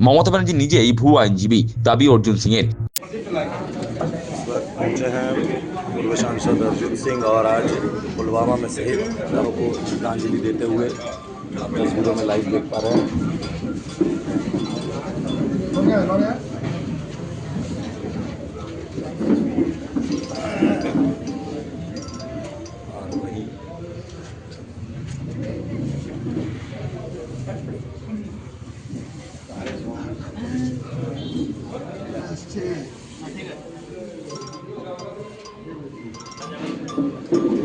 মমতা ব্যানার্জি নিজেই ভুয়ো আইনজীবী দাবি অর্জুন সিং এর पहुंचे हैं पूर्व सांसद अर्जुन सिंह और आज पुलवामा में शहीद लोगों को श्रद्धांजलि देते हुए आप तस्वीरों में लाइव देख पा रहे हैं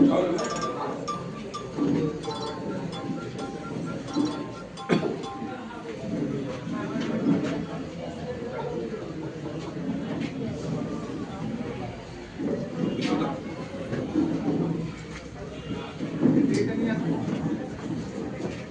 Görme.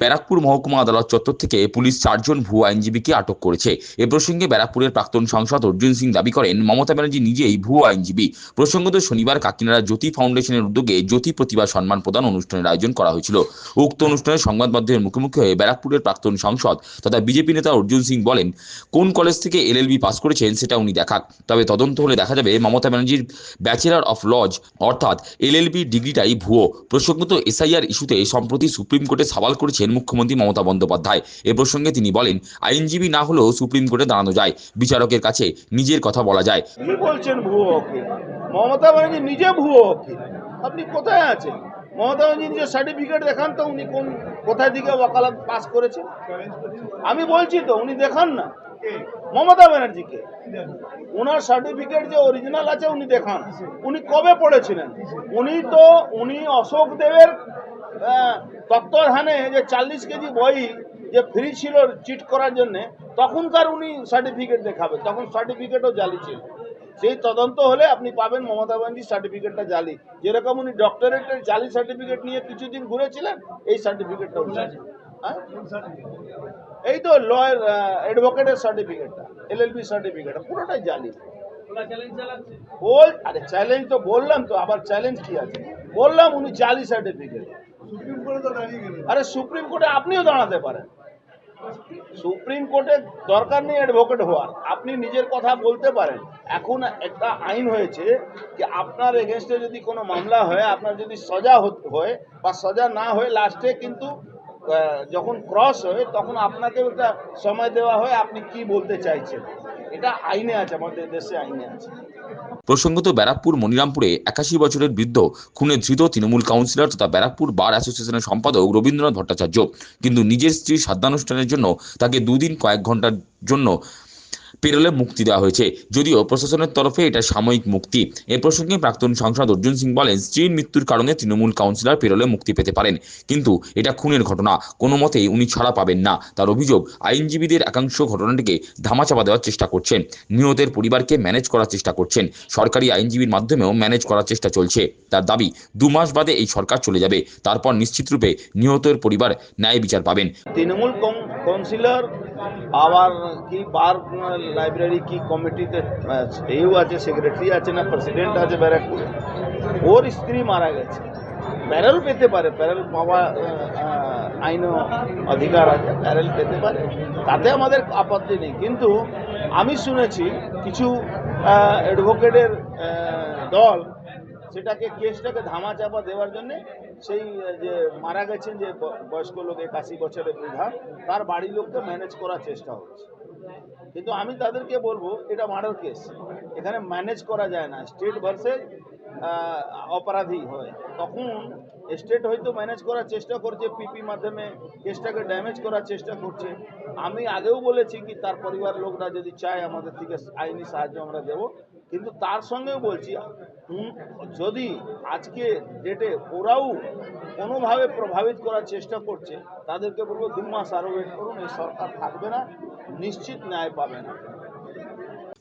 ব্যারাকপুর মহকুমা আদালত চত্বর থেকে পুলিশ চারজন ভুয়ো আইনজীবীকে আটক করেছে। এ প্রসঙ্গে ব্যারাকপুরের প্রাক্তন সাংসদ অর্জুন সিং দাবি করেন, মমতা ব্যানার্জি নিজেই ভুয়ো আইনজীবী। প্রসঙ্গত শনিবার কাকিনাড়া জ্যোতি ফাউন্ডেশনের উদ্যোগে জ্যোতি প্রতিভা সম্মান প্রদান অনুষ্ঠানের আয়োজন করা হয়েছিল। উক্ত অনুষ্ঠানে সংবাদ মাধ্যমের মুখোমুখি হয়ে ব্যারাকপুরের প্রাক্তন সাংসদ তথা বিজেপি নেতা অর্জুন সিং বলেন, কোন কলেজ থেকে এলএলবি পাস করেছেন সেটা উনি দেখাক। তবে তদন্ত হলে দেখা যাবে মমতা ব্যানার্জির ব্যাচেলর অফ লজ, অর্থাৎ এলএলবি ডিগ্রিটাই ভুয়ো। প্রসঙ্গত এসআইআর ইস্যুতে সম্প্রতি সুপ্রিম কোর্টে সওয়াল করেছেন মুখ্যমন্ত্রী মমতা বন্দ্যোপাধ্যায়। এ প্রসঙ্গে তিনি বলেন, আইনজীবী না হলেও সুপ্রিম কোর্টে দাঁড়ানো যায়। বিচারকের কাছে নিজের কথা বলা যায়। কি বলছেন ভুয়ো মমতা ব্যানার্জি নিজে ভুয়ো উকিল আপনি কোথায় আছেন? মমতা ব্যানার্জি নিজের সার্টিফিকেট দেখান তো, উনি কোন, কোথায় দিকে ওয়াকালাত পাস করেছেন? আমি বলছি তো, উনি দেখান না। মমতা ব্যানার্জিকে। ওনার সার্টিফিকেট যে অরিজিনাল আছে, উনি দেখান। উনি কবে পড়েছিলেন? উনি তো, উনি অশোক দেবের আহ, তত্ত্বাবধানে যে চাল্লিশ কেজি বই যে ফ্রি ছিল চিট করার জন্য তখনকার উনি সার্টিফিকেট দেখাবে তখন সার্টিফিকেটও জালি ছিল। সেই তদন্ত হলে আপনি পাবেন মমতা ব্যানার্জির সার্টিফিকেটটা জালি। যেরকম উনি ডক্টরেটের জালি সার্টিফিকেট নিয়ে কিছুদিন ঘুরেছিলেন এই সার্টিফিকেটটাও জালি। হ্যাঁ? এই তো লয়ার অ্যাডভোকেটের সার্টিফিকেটটা এলএলবি সার্টিফিকেট পুরোটাই জালি। বল আরে চ্যালেঞ্জ তো বললাম তো আবার চ্যালেঞ্জ কি আছে? বললাম উনি জালি সার্টিফিকেট আরে, সুপ্রিম কোর্টে আপনিও দাঁড়াতে পারেন। সুপ্রিম কোর্টে দরকার নেই অ্যাডভোকেট হওয়ার। আপনি নিজের কথা বলতে পারেন। এখন একটা আইন হয়েছে যে আপনার এগেনস্টে যদি কোনো মামলা হয়, আপনার যদি সজা হয় বা সজা না হয় লাস্টে কিন্তু যখন ক্রস হয়, তখন আপনাকে একটা সময় দেওয়া হয়, আপনি কি বলতে চাইছেন? এটা আইনে আছে, আমাদের দেশে আইনে আছে। প্রসঙ্গত ব্যারাকপুর মনিরামপুরে একাশি বছরের বৃদ্ধ, খুনে ধৃত তৃণমূল কাউন্সিলর তথা ব্যারাকপুর বার অ্যাসোসিয়েশনের সম্পাদক রবীন্দ্রনাথ ভট্টাচার্য। কিন্তু নিজের স্ত্রীর সাধ্যানুষ্ঠানের জন্য তাকে দুদিন কয়েক ঘণ্টার জন্য পেরোলে মুক্তি দেওয়া হয়েছে। যদিও প্রশাসনের তরফে এটা সাময়িক মুক্তি। এ প্রসঙ্গে প্রাক্তন সাংসদ অর্জুন সিং বলেন, স্ত্রীর মৃত্যুর কারণে তৃণমূল কাউন্সিলর পেরোলে মুক্তি পেতে পারেন। কিন্তু এটা খুনের ঘটনা। কোনো মতেই উনি ছাড়া পাবেন না। তার অভিযোগ, আইনজীবীদের একাংশ ঘটনাটিকে ধামাচাপা দেওয়ার চেষ্টা করছেন। নিহতের পরিবারকে ম্যানেজ করার চেষ্টা করছেন। সরকারি আইনজীবীর মাধ্যমেও ম্যানেজ করার চেষ্টা চলছে। তার দাবি, দু মাস বাদে এই সরকার চলে যাবে। তারপর নিশ্চিতরূপে নিহতের পরিবার ন্যায় বিচার পাবেন। তৃণমূল কাউন্সিলর আবার কি বার লাইব্রেরি কি কমিটিতে এও আছে সেক্রেটারি আছে না প্রেসিডেন্ট আছে ব্যারাকপুরে ওর স্ত্রী মারা গেছে প্যারেল পেতে পারে প্যারেল পাওয়া আহ, অধিকার আছে প্যারেল পেতে পারে তাতে আমাদের আপত্তি নেই কিন্তু আমি শুনেছি কিছু অ্যাডভোকেটের দল সেটাকে কেসটাকে ধামা চাপা দেওয়ার জন্য সেই যে মারা গেছেন যে বয়স্ক লোক একাশি বছরের বৃদ্ধা তার বাড়ির লোককে ম্যানেজ করার চেষ্টা হচ্ছে কিন্তু আমি তাদেরকে বলব, এটা মার্ডার কেস এখানে ম্যানেজ করা যায় না। স্টেট ভার্সেস অপরাধী হয়। তখন স্টেট হয়তো ম্যানেজ করার চেষ্টা করছে পিপি মাধ্যমে কেসটাকে ড্যামেজ করার চেষ্টা করছে। আমি আগেও বলেছি কি, তার পরিবার লোকরা যদি চায়, আমাদের থেকে আইনি সাহায্য আমরা দেব। কিন্তু তার সঙ্গেও বলছি যদি আজকে ডেটে ওরাও কোনোভাবে প্রভাবিত করার চেষ্টা করছে, তাদেরকে বলব দু মাস আরও ওয়েট করুন, এই সরকার থাকবে না। নিশ্চিত ন্যায় পাবে না।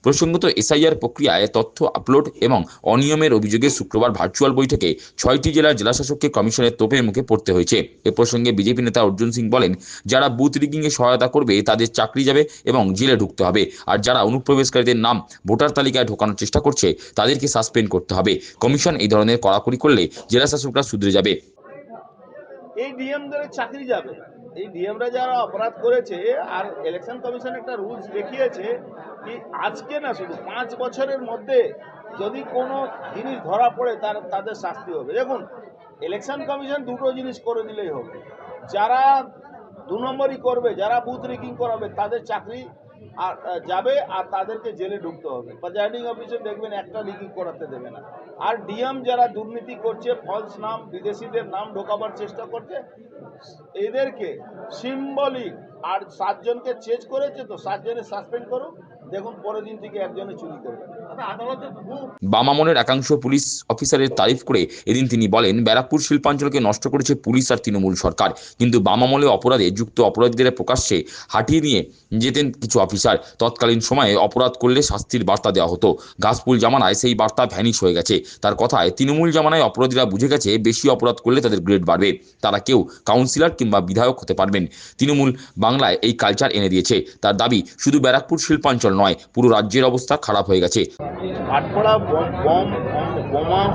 প্রসঙ্গত এসআইআর প্রক্রিয়ায় তথ্য আপলোড এবং অনিয়মের অভিযোগে শুক্রবার ভার্চুয়াল বৈঠকে ছয়টি জেলার জেলাশাসককে কমিশনের তোপের মুখে পড়তে হয়েছে। এ প্রসঙ্গে বিজেপি নেতা অর্জুন সিং বলেন, যারা বুথ রিগিংয়ে সহায়তা করবে, তাদের চাকরি যাবে এবং জেলে ঢুকতে হবে। আর যারা অনুপ্রবেশকারীদের নাম ভোটার তালিকায় ঢোকানোর চেষ্টা করছে, তাদেরকে সাসপেন্ড করতে হবে। কমিশন এই ধরনের কড়াকড়ি করলে জেলাশাসকরা শুধরে যাবে। এই ডিএমদের চাকরি যাবে। এই ডিএমরা যারা অপরাধ করেছে, আর ইলেকশন কমিশন একটা রুলস দেখিয়েছে কি আজকে না শুধু পাঁচ বছরের মধ্যে যদি কোনো জিনিস ধরা পড়ে তার, তাদের শাস্তি হবে। দেখুন ইলেকশন কমিশন দুটো জিনিস করে দিলেই হবে। যারা দু নম্বরই করবে, যারা বুথ রেকিং করাবে, তাদের চাকরি আর যাবে আর তাদেরকে জেলে ঢুকতে হবে। প্রেজাইডিং অফিসে দেখবেন একটা লিকিং করাতে দেবে না। আর ডিএম যারা দুর্নীতি করছে ফলস নাম, বিদেশিদের নাম ঢোকাবার চেষ্টা করছে, এদেরকে সিম্বলিক আর সাতজনকে চেঞ্জ করেছে তো সাতজনে সাসপেন্ড করুক, দেখুন পরের দিন থেকে একজনে চুরি করবে। বামামনের একাংশ পুলিশ অফিসারের তারিফ করে এদিন তিনি বলেন, ব্যারাকপুর শিল্পাঞ্চলকে নষ্ট করেছে পুলিশ আর তৃণমূল সরকার। কিন্তু বামামলে অপরাধে যুক্ত অপরাধীদের প্রকাশ্যে হাঁটিয়ে নিয়ে যেতেন কিছু অফিসার। তৎকালীন সময়ে অপরাধ করলে শাস্তির বার্তা দেওয়া হতো। গাছপুল জামানায় সেই বার্তা ভ্যানিশ হয়ে গেছে। তার কথায় তৃণমূল জামানায় অপরাধীরা বুঝে গেছে, বেশি অপরাধ করলে তাদের গ্রেড বাড়বে। তারা কেউ কাউন্সিলর কিংবা বিধায়ক হতে পারবেন। তৃণমূল বাংলায় এই কালচার এনে দিয়েছে। তার দাবি, শুধু ব্যারাকপুর শিল্পাঞ্চল নয়, পুরো রাজ্যের অবস্থা খারাপ হয়ে গেছে। আটপড়া বম বম,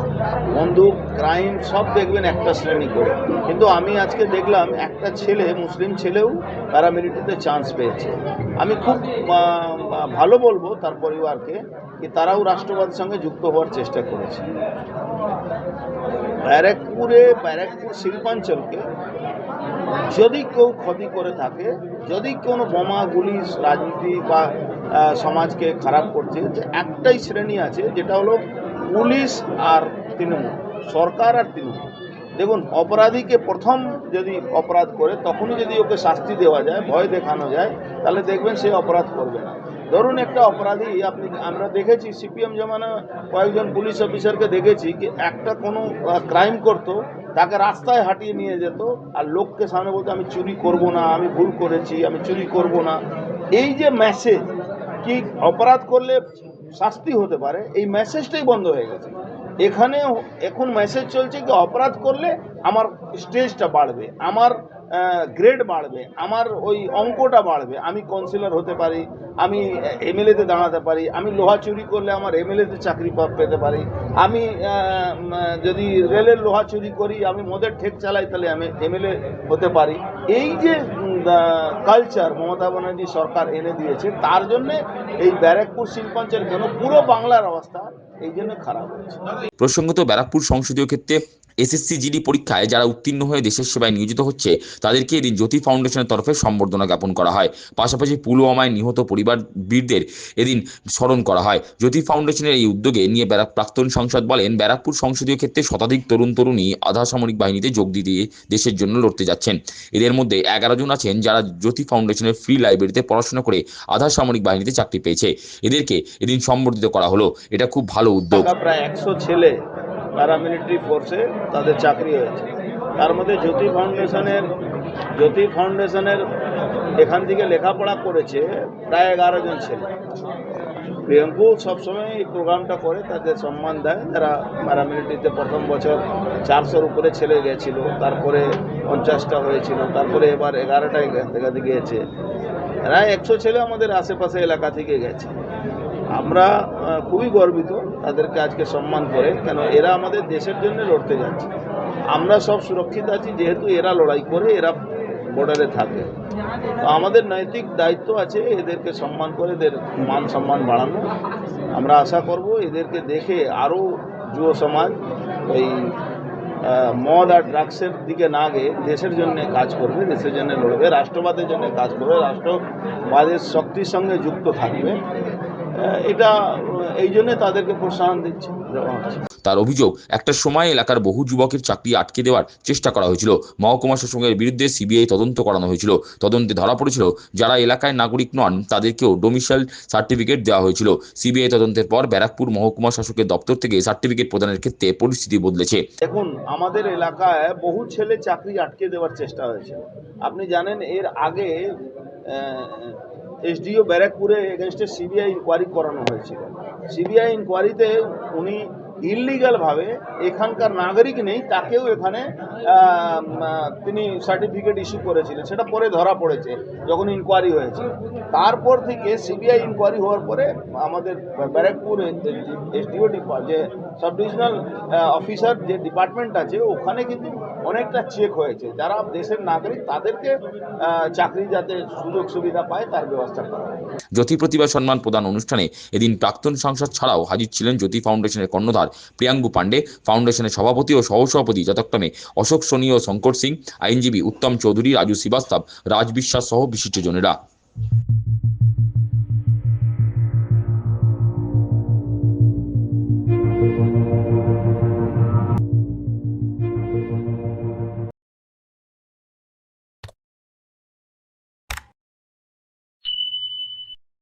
বন্দুক, ক্রাইম, সব দেখবেন একটা শ্রেণি করে। কিন্তু আমি আজকে দেখলাম একটা ছেলে, মুসলিম ছেলেও প্যারামিলিটারিতে চান্স পেয়েছে। আমি খুব ভালো বলব তার পরিবারকে কি তারাও রাষ্ট্রবাদের সঙ্গে যুক্ত হওয়ার চেষ্টা করেছে। ব্যারাকপুরে, ব্যারাকপুর শিল্পাঞ্চলকে যদি কেউ ক্ষতি করে থাকে, যদি কোনো বোমা, গুলি, রাজনীতি বা সমাজকে খারাপ করছে। যে একটাই শ্রেণি আছে, যেটা হলো পুলিশ আর তৃণমূল, সরকার আর তৃণমূল। দেখুন, অপরাধীকে প্রথম যদি অপরাধ করে, তখনই যদি ওকে শাস্তি দেওয়া যায়, ভয় দেখানো যায়, তাহলে দেখবেন সে অপরাধ করবে না। ধরুন একটা অপরাধী, আপনি, আমরা দেখেছি, সিপিএম জমানা কয়েকজন পুলিশ অফিসারকে দেখেছি কি একটা কোনো ক্রাইম করতো, তাকে রাস্তায় হাঁটিয়ে নিয়ে যেত, আর লোককে সামনে বলতো, আমি চুরি করব না, আমি ভুল করেছি, আমি চুরি করব না। এই যে মেসেজ কি অপরাধ করলে শাস্তি হতে পারে, এই মেসেজটাই বন্ধ হয়ে গেছে। এখানে এখন মেসেজ চলছে কি, অপরাধ করলে আমার স্টেজটা বাড়বে, আমার গ্রেড বাড়বে, আমার ওই অঙ্কটা বাড়বে, আমি কাউন্সিলর হতে পারি, আমি এমএলএতে দাঁড়াতে পারি, আমি লোহা চুরি করলে আমার এমএলএতে চাকরি পেতে পারি, আমি যদি রেলের লোহা চুরি করি, আমি মদের ঠেক চালাই, তাহলে আমি এমএলএ হতে পারি। এই যে কালচার মমতা ব্যানার্জি সরকার এনে দিয়েছে, তার জন্যে এই ব্যারাকপুর শিল্পাঞ্চল কেন পুরো বাংলার অবস্থা এই জন্য খারাপ হয়েছে। প্রসঙ্গত ব্যারাকপুর সংসদীয় ক্ষেত্রে এসএসসি জিডি পরীক্ষায় যারা উত্তীর্ণ হয়ে দেশের সেবায় নিয়োজিত হচ্ছে, তাদেরকে এদিন জ্যোতি ফাউন্ডেশনের তরফে সম্বর্ধনা জ্ঞাপন করা হয়। পাশাপাশি পুলওয়ামায় নিহত পরিবার বীরদের এদিন স্মরণ করা হয়। জ্যোতি ফাউন্ডেশনের এই উদ্যোগে নিয়ে ব্যারাক প্রাক্তন সংসদ বলেন, ব্যারাকপুর সংসদীয় ক্ষেত্রে শতাধিক তরুণ তরুণী আধা সামরিক বাহিনীতে যোগ দিতে দেশের জন্য লড়তে যাচ্ছেন। এদের মধ্যে এগারো জন আছেন যারা জ্যোতি ফাউন্ডেশনের ফ্রি লাইব্রেরিতে পড়াশোনা করে আধা সামরিক বাহিনীতে চাকরি পেয়েছে। এদেরকে এদিন সম্বর্ধিত করা হলো। এটা খুব ভালো উদ্যোগ। প্রায় একশো ছেলে প্যারামিলিটারি ফোর্সে তাদের চাকরি হয়েছে। তার মধ্যে জ্যোতি ফাউন্ডেশনের জ্যোতি ফাউন্ডেশনের এখান থেকে লেখাপড়া করেছে প্রায় এগারো জন ছেলে। প্রিয়ঙ্কু সবসময় এই প্রোগ্রামটা করে তাদের সম্মান দেয়। যারা প্যারামিলিটারিতে প্রথম বছর চারশোর উপরে ছেলে গেছিল, তারপরে পঞ্চাশটা হয়েছিল, তারপরে এবার এগারোটা এখান থেকে গিয়েছে প্রায় একশো ছেলে আমাদের আশেপাশে এলাকা থেকে গেছে। আমরা খুবই গর্বিত তাদেরকে আজকে সম্মান করে, কেন এরা আমাদের দেশের জন্য লড়তে যাচ্ছে। আমরা সব সুরক্ষিত আছি, যেহেতু এরা লড়াই করে, এরা বর্ডারে থাকে। তো আমাদের নৈতিক দায়িত্ব আছে, এদেরকে সম্মান করে, এদের মান সম্মান বাড়ানো। আমরা আশা করব এদেরকে দেখে আরও যুব সমাজ ওই মদ আর ড্রাগসের দিকে না গিয়ে দেশের জন্য কাজ করবে, দেশের জন্য লড়বে, রাষ্ট্রবাদের জন্য কাজ করবে, রাষ্ট্রবাদের শক্তির সঙ্গে যুক্ত থাকবে। এটা এই জন্যে তাদেরকে প্রোৎসাহন দিচ্ছে। তার অভিযোগ একটা সময় এলাকার বহু যুবকের চাকরি আটকে দেওয়ার চেষ্টা করা হয়েছিল। মহকুমা শাসকের বিরুদ্ধে সিবিআই তদন্ত করানো হয়েছিল। তদন্তে ধরা পড়েছিল যারা এলাকায় নাগরিক নন তাদেরকেও ডোমিসাইল সার্টিফিকেট দেওয়া হয়েছিল। সিবিআই তদন্তের পর ব্যারাকপুর মহকুমা শাসকের দপ্তর থেকে সার্টিফিকেট প্রদানের ক্ষেত্রে পরিস্থিতি বদলেছে। দেখুন আমাদের এলাকায় বহু ছেলে চাকরি আটকে দেওয়ার চেষ্টা হয়েছে আপনি জানেন এর আগে এসডিও ব্যারাকপুরে এগেনস্টে সিবিআই ইনকোয়ারি করানো হয়েছিল। সিবিআই ইনকোয়ারিতে উনি ইললিগালভাবে এখানকার নাগরিক নেই, তাকেও এখানে তিনি সার্টিফিকেট ইস্যু করেছিলেন। সেটা পরে ধরা পড়েছে, যখন ইনকোয়ারি হয়েছে। তারপর থেকে সিবিআই ইনকোয়ারি হওয়ার পরে আমাদের ব্যারাকপুর এসডিও যে সাব ডিভিশনাল অফিসার যে ডিপার্টমেন্ট আছে, ওখানে কিন্তু অনেকটা চেক হয়েছে। যারা দেশের নাগরিক, তাদেরকে চাকরি যাতে সুযোগ সুবিধা পায়, তার ব্যবস্থা করা জ্যোতি প্রতিভা সম্মান প্রদান অনুষ্ঠানে এদিন প্রাক্তন সাংসদ ছাড়াও হাজির ছিলেন জ্যোতি ফাউন্ডেশনের কর্ণধার প্রিয়াঙ্গু পাণ্ডে, ফাউন্ডেশনের সভাপতি ও সহসভাপতি যথাক্রমে অশোক সোনি ও শঙ্কর সিং, আইনজীবী উত্তম চৌধুরী, রাজু শ্রীবাস্তব, রাজ বিশ্বাস সহ বিশিষ্টজনেরা